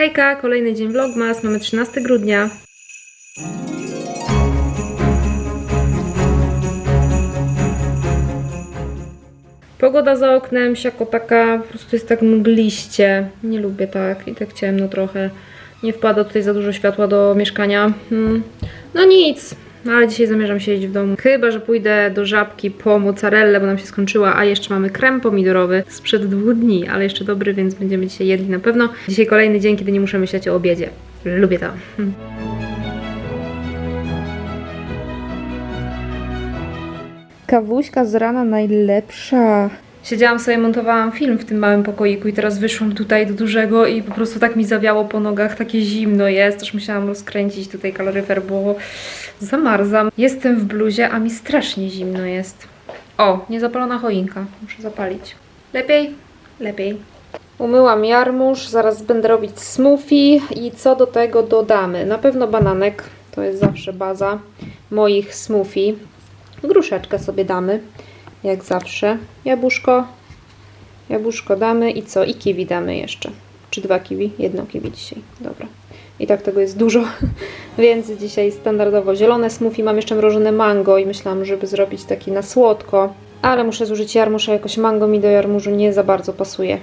Hejka, kolejny dzień vlogmas, mamy 13 grudnia. Pogoda za oknem, siako taka, po prostu jest tak mgliście. Nie lubię tak i tak ciemno trochę. Nie wpada tutaj za dużo światła do mieszkania. Hmm. No nic, ale dzisiaj zamierzam siedzieć w domu. Chyba, że pójdę do żabki po mozzarellę, bo nam się skończyła, a jeszcze mamy krem pomidorowy sprzed dwóch dni, ale jeszcze dobry, więc będziemy dzisiaj jedli na pewno. Dzisiaj kolejny dzień, kiedy nie muszę myśleć o obiedzie. Lubię to. Hmm. Kawuśka z rana najlepsza. Siedziałam sobie, montowałam film w tym małym pokoiku i teraz wyszłam tutaj do dużego i po prostu tak mi zawiało po nogach, takie zimno jest, aż musiałam rozkręcić tutaj kaloryfer, bo zamarzam. Jestem w bluzie, a mi strasznie zimno jest. O, niezapalona choinka. Muszę zapalić. Lepiej? Lepiej. Umyłam jarmuż, zaraz będę robić smoothie i co do tego dodamy? Na pewno bananek, to jest zawsze baza moich smoothie. Gruszeczkę sobie damy, jak zawsze. Jabłuszko, jabłuszko damy i co? I kiwi damy jeszcze. Czy dwa kiwi? Jedno kiwi dzisiaj. Dobra. I tak tego jest dużo, więc dzisiaj standardowo zielone smoothie. Mam jeszcze mrożone mango i myślałam, żeby zrobić taki na słodko. Ale muszę zużyć jarmuż, a jakoś mango mi do jarmużu nie za bardzo pasuje.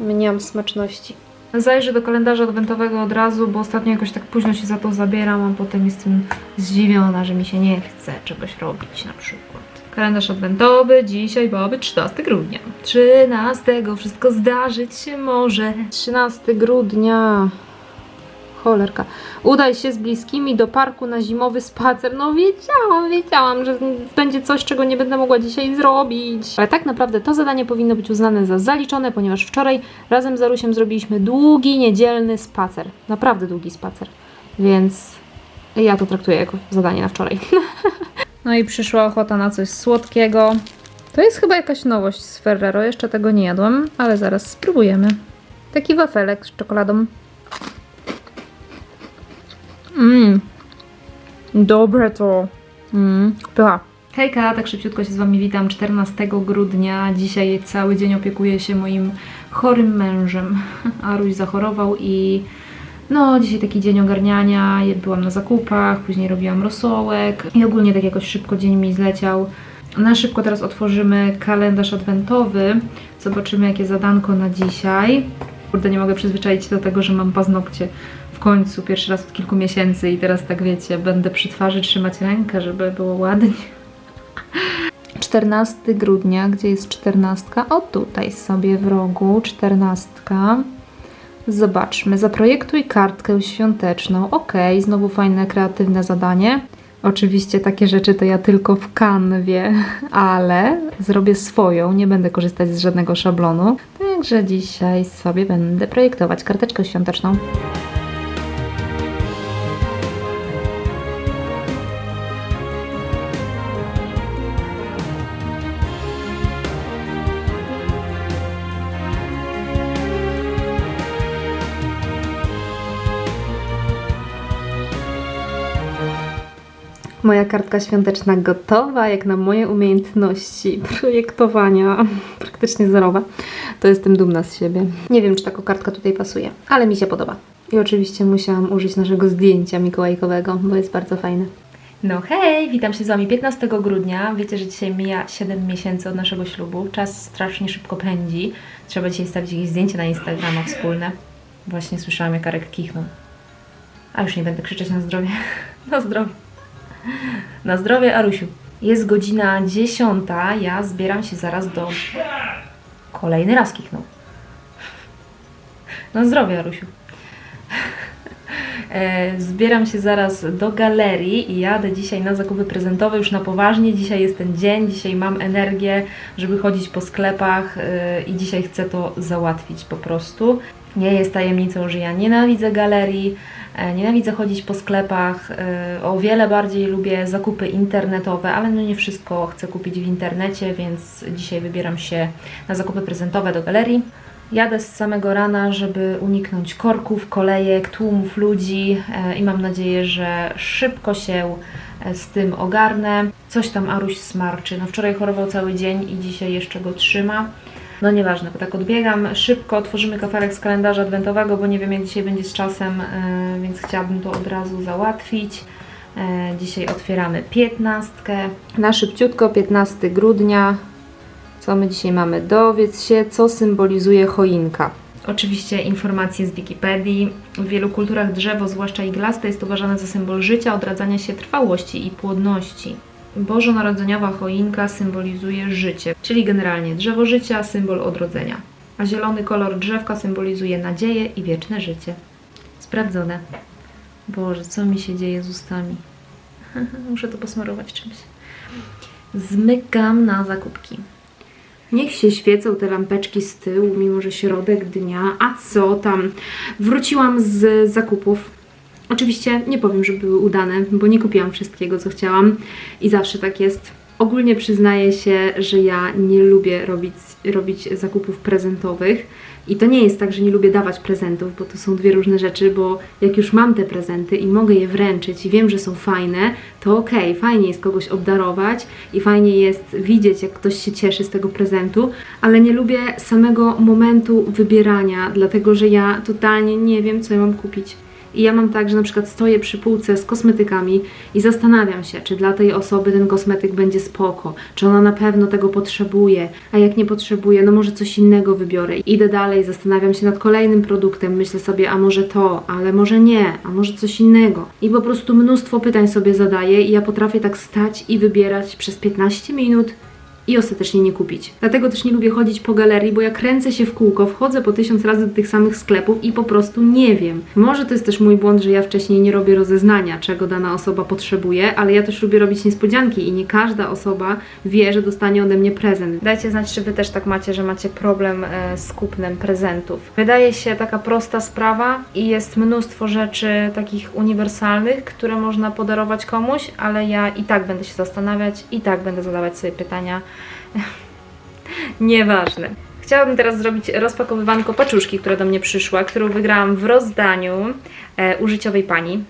Mniam smaczności. Zajrzę do kalendarza adwentowego od razu, bo ostatnio jakoś tak późno się za to zabieram, a potem jestem zdziwiona, że mi się nie chce czegoś robić na przykład. Kalendarz adwentowy, dzisiaj mamy 13 grudnia. 13, wszystko zdarzyć się może. 13 grudnia. Cholerka. Udaj się z bliskimi do parku na zimowy spacer. No wiedziałam, wiedziałam, że będzie coś, czego nie będę mogła dzisiaj zrobić. Ale tak naprawdę to zadanie powinno być uznane za zaliczone, ponieważ wczoraj razem z Arusiem zrobiliśmy długi, niedzielny spacer. Naprawdę długi spacer. Więc ja to traktuję jako zadanie na wczoraj. No i przyszła ochota na coś słodkiego. To jest chyba jakaś nowość z Ferrero. Jeszcze tego nie jadłam, ale zaraz spróbujemy. Taki wafelek z czekoladą. Mmm. Dobre to. Mmm. Hejka, tak szybciutko się z Wami witam. 14 grudnia. Dzisiaj cały dzień opiekuję się moim chorym mężem. Aruś zachorował i no, dzisiaj taki dzień ogarniania. Byłam na zakupach, później robiłam rosołek i ogólnie tak jakoś szybko dzień mi zleciał. Na szybko teraz otworzymy kalendarz adwentowy. Zobaczymy, jakie zadanko na dzisiaj. Kurde, nie mogę przyzwyczaić się do tego, że mam paznokcie w końcu, pierwszy raz od kilku miesięcy i teraz tak wiecie, będę przy twarzy trzymać rękę, żeby było ładnie. 14 grudnia, gdzie jest 14? O tutaj sobie w rogu 14. Zobaczmy, zaprojektuj kartkę świąteczną. Ok, znowu fajne, kreatywne zadanie. Oczywiście takie rzeczy to ja tylko w kanwie, ale zrobię swoją, nie będę korzystać z żadnego szablonu. Także dzisiaj sobie będę projektować karteczkę świąteczną. Moja kartka świąteczna gotowa, jak na moje umiejętności projektowania, praktycznie zerowe. To jestem dumna z siebie. Nie wiem, czy taka kartka tutaj pasuje, ale mi się podoba. I oczywiście musiałam użyć naszego zdjęcia mikołajkowego, bo jest bardzo fajne. No hej, witam się z Wami 15 grudnia. Wiecie, że dzisiaj mija 7 miesięcy od naszego ślubu. Czas strasznie szybko pędzi. Trzeba dzisiaj stawić jakieś zdjęcie na Instagrama wspólne. Właśnie słyszałam, jak Arek kichnął. A już nie będę krzyczeć na zdrowie. Na zdrowie. Na zdrowie, Arusiu. Jest godzina 10. Ja zbieram się zaraz do. Kolejny raz kichnął. Na zdrowie, Arusiu. E, Zbieram się zaraz do galerii i jadę dzisiaj na zakupy prezentowe już na poważnie. Dzisiaj jest ten dzień, dzisiaj mam energię, żeby chodzić po sklepach e, i dzisiaj chcę to załatwić po prostu. Nie jest tajemnicą, że ja nienawidzę galerii, nienawidzę chodzić po sklepach. e, O wiele bardziej lubię zakupy internetowe, ale no nie wszystko chcę kupić w internecie, więc dzisiaj wybieram się na zakupy prezentowe do galerii. Jadę z samego rana, żeby uniknąć korków, kolejek, tłumów ludzi e, i mam nadzieję, że szybko się e, z tym ogarnę. Coś tam Aruś smarczy. No wczoraj chorował cały dzień i dzisiaj jeszcze go trzyma. No nieważne, bo tak odbiegam. Szybko otworzymy kafelek z kalendarza adwentowego, bo nie wiem jak dzisiaj będzie z czasem, e, więc chciałabym to od razu załatwić. E, Dzisiaj otwieramy piętnastkę. Na szybciutko, 15 grudnia. Co my dzisiaj mamy? Dowiedz się, co symbolizuje choinka. Oczywiście informacje z Wikipedii. W wielu kulturach drzewo, zwłaszcza iglaste, jest uważane za symbol życia, odradzania się trwałości i płodności. Bożonarodzeniowa choinka symbolizuje życie, czyli generalnie drzewo życia, symbol odrodzenia. A zielony kolor drzewka symbolizuje nadzieję i wieczne życie. Sprawdzone. Boże, co mi się dzieje z ustami? Muszę to posmarować czymś. Zmykam na zakupki. Niech się świecą te lampeczki z tyłu, mimo że środek dnia. A co tam? Wróciłam z zakupów. Oczywiście nie powiem, że były udane, bo nie kupiłam wszystkiego, co chciałam i zawsze tak jest. Ogólnie przyznaję się, że ja nie lubię robić, robić zakupów prezentowych. I to nie jest tak, że nie lubię dawać prezentów, bo to są dwie różne rzeczy, bo jak już mam te prezenty i mogę je wręczyć i wiem, że są fajne, to okej, fajnie jest kogoś obdarować i fajnie jest widzieć, jak ktoś się cieszy z tego prezentu, ale nie lubię samego momentu wybierania, dlatego że ja totalnie nie wiem, co ja mam kupić. I ja mam tak, że na przykład stoję przy półce z kosmetykami i zastanawiam się, czy dla tej osoby ten kosmetyk będzie spoko, czy ona na pewno tego potrzebuje, a jak nie potrzebuje, no może coś innego wybiorę. Idę dalej, zastanawiam się nad kolejnym produktem, myślę sobie, a może to, ale może nie, a może coś innego. I po prostu mnóstwo pytań sobie zadaję i ja potrafię tak stać i wybierać przez 15 minut i ostatecznie nie kupić. Dlatego też nie lubię chodzić po galerii, bo ja kręcę się w kółko, wchodzę po tysiąc razy do tych samych sklepów i po prostu nie wiem. Może to jest też mój błąd, że ja wcześniej nie robię rozeznania, czego dana osoba potrzebuje, ale ja też lubię robić niespodzianki i nie każda osoba wie, że dostanie ode mnie prezent. Dajcie znać, czy Wy też tak macie, że macie problem e, z kupnem prezentów. Wydaje się taka prosta sprawa i jest mnóstwo rzeczy takich uniwersalnych, które można podarować komuś, ale ja i tak będę się zastanawiać, i tak będę zadawać sobie pytania. Nieważne. Chciałabym teraz zrobić rozpakowywanko paczuszki, która do mnie przyszła, którą wygrałam w rozdaniu e, użyciowej pani.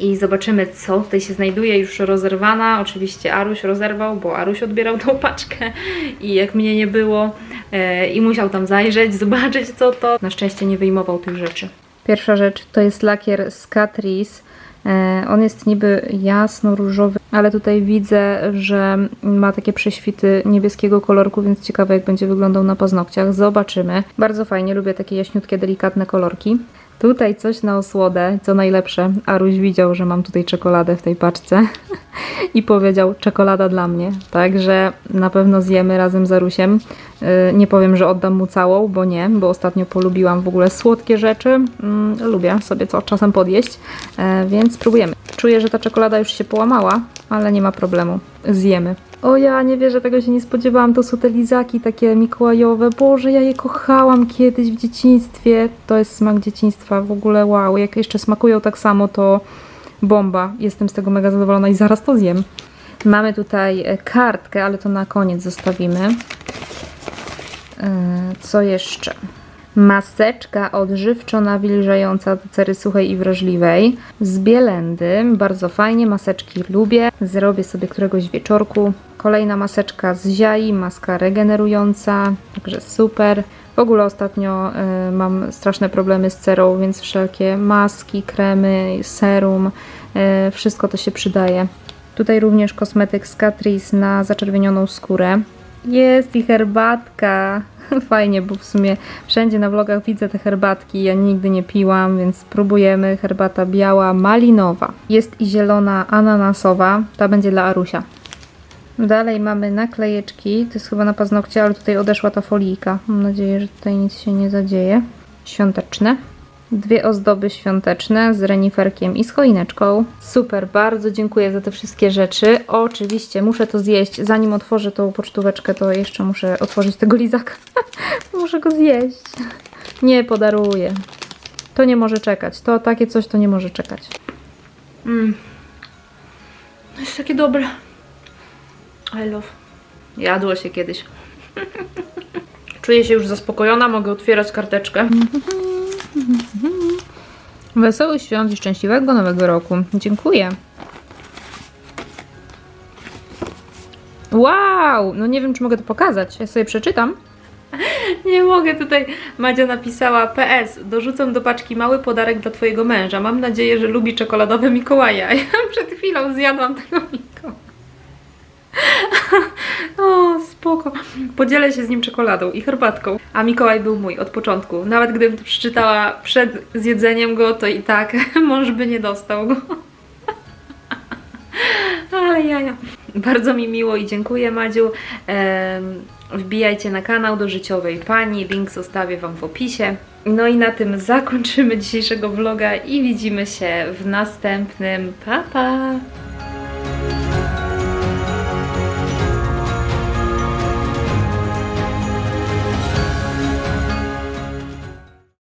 I zobaczymy, co tutaj się znajduje, już rozerwana. Oczywiście Aruś rozerwał, bo Aruś odbierał tą paczkę i jak mnie nie było e, i musiał tam zajrzeć, zobaczyć co to. Na szczęście nie wyjmował tych rzeczy. Pierwsza rzecz to jest lakier z Catrice. E, On jest niby jasno-różowy, ale tutaj widzę, że ma takie prześwity niebieskiego kolorku, więc ciekawe jak będzie wyglądał na paznokciach. Zobaczymy. Bardzo fajnie, lubię takie jaśniutkie, delikatne kolorki. Tutaj coś na osłodę, co najlepsze. Aruś widział, że mam tutaj czekoladę w tej paczce i powiedział czekolada dla mnie. Także na pewno zjemy razem z Arusiem. Yy, Nie powiem, że oddam mu całą, bo nie, bo ostatnio polubiłam w ogóle słodkie rzeczy. Mm, lubię sobie co czasem podjeść, e, więc spróbujemy. Czuję, że ta czekolada już się połamała, ale nie ma problemu. Zjemy. O ja nie wierzę, tego się nie spodziewałam. To są te lizaki takie mikołajowe. Boże, ja je kochałam kiedyś w dzieciństwie. To jest smak dzieciństwa. W ogóle wow. Jak jeszcze smakują tak samo, to bomba. Jestem z tego mega zadowolona i zaraz to zjem. Mamy tutaj e, kartkę, ale to na koniec zostawimy. E, Co jeszcze? Maseczka odżywczo nawilżająca do cery suchej i wrażliwej z bielendy. Bardzo fajnie, maseczki lubię. Zrobię sobie któregoś wieczorku. Kolejna maseczka z ziai, maska regenerująca, także super. W ogóle ostatnio y, mam straszne problemy z cerą, więc wszelkie maski, kremy, serum, y, wszystko to się przydaje. Tutaj również kosmetyk z Catrice na zaczerwienioną skórę. Jest i herbatka. Fajnie, bo w sumie wszędzie na vlogach widzę te herbatki. Ja nigdy nie piłam, więc spróbujemy. Herbata biała, malinowa. Jest i zielona, ananasowa. Ta będzie dla Arusia. Dalej mamy naklejeczki. To jest chyba na paznokcie, ale tutaj odeszła ta folijka. Mam nadzieję, że tutaj nic się nie zadzieje. Świąteczne. Dwie ozdoby świąteczne z reniferkiem i z choineczką. Super, bardzo dziękuję za te wszystkie rzeczy. Oczywiście muszę to zjeść. Zanim otworzę tą pocztóweczkę, to jeszcze muszę otworzyć tego lizaka. muszę go zjeść. Nie podaruję. To nie może czekać. To takie coś to nie może czekać. Mm. To jest takie dobre. I love. Jadło się kiedyś. Czuję się już zaspokojona, mogę otwierać karteczkę. Wesołych świąt i szczęśliwego nowego roku. Dziękuję. Wow! No nie wiem, czy mogę to pokazać. Ja sobie przeczytam. Nie mogę tutaj. Madzia napisała PS. Dorzucam do paczki mały podarek dla twojego męża. Mam nadzieję, że lubi czekoladowe Mikołaja. Ja przed chwilą zjadłam tego Mikołaja. O, spoko. Podzielę się z nim czekoladą i herbatką. A Mikołaj był mój od początku. Nawet gdybym to przeczytała przed zjedzeniem go, to i tak mąż by nie dostał go. Ale jaja. Bardzo mi miło i dziękuję Madziu. Wbijajcie na kanał do Życiowej Pani, link zostawię Wam w opisie. No i na tym zakończymy dzisiejszego vloga i widzimy się w następnym. Pa, pa!